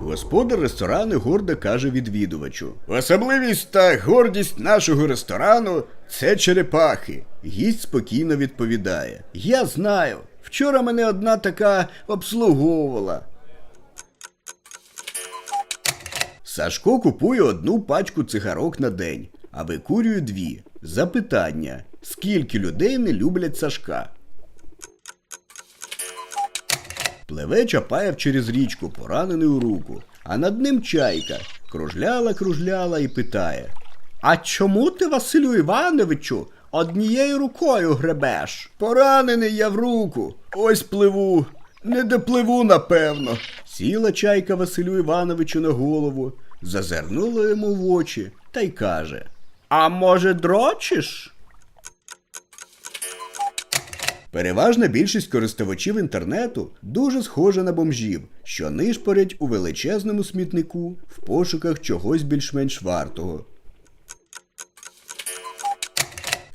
Господар ресторану гордо каже відвідувачу: Особливість та гордість нашого ресторану це черепахи. Гість спокійно відповідає: Я знаю. Вчора мене одна така обслуговувала. Сашко купує одну пачку цигарок на день, а викурює дві. Запитання: скільки людей не люблять Сашка? Пливе Чапаєв через річку, поранений у руку, а над ним чайка кружляла, кружляла і питає: А чому ти, Василю Івановичу, однією рукою гребеш? Поранений я в руку. Ось пливу. Не допливу, напевно. Сіла чайка Василю Івановичу на голову, зазирнула йому в очі та й каже: А може, дрочиш? Переважна більшість користувачів інтернету дуже схожа на бомжів, що нишпорять у величезному смітнику в пошуках чогось більш-менш вартого.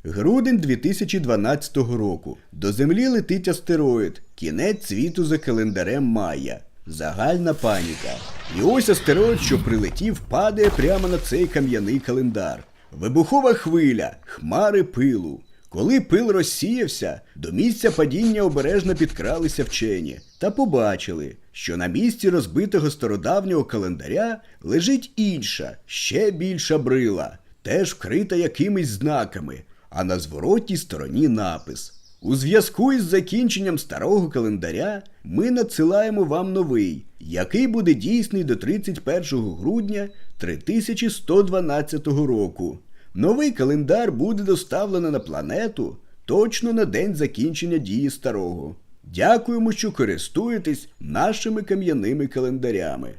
Грудень 2012 року. До Землі летить астероїд. Кінець світу за календарем Майя. Загальна паніка. І ось астероїд, що прилетів, падає прямо на цей кам'яний календар. Вибухова хвиля, хмари пилу. Коли пил розсіявся, до місця падіння обережно підкралися вчені та побачили, що на місці розбитого стародавнього календаря лежить інша, ще більша брила, теж вкрита якимись знаками, а на зворотній стороні напис. У зв'язку із закінченням старого календаря ми надсилаємо вам новий, який буде дійсний до 31 грудня 3112 року. Новий календар буде доставлено на планету точно на день закінчення дії старого. Дякуємо, що користуєтесь нашими кам'яними календарями.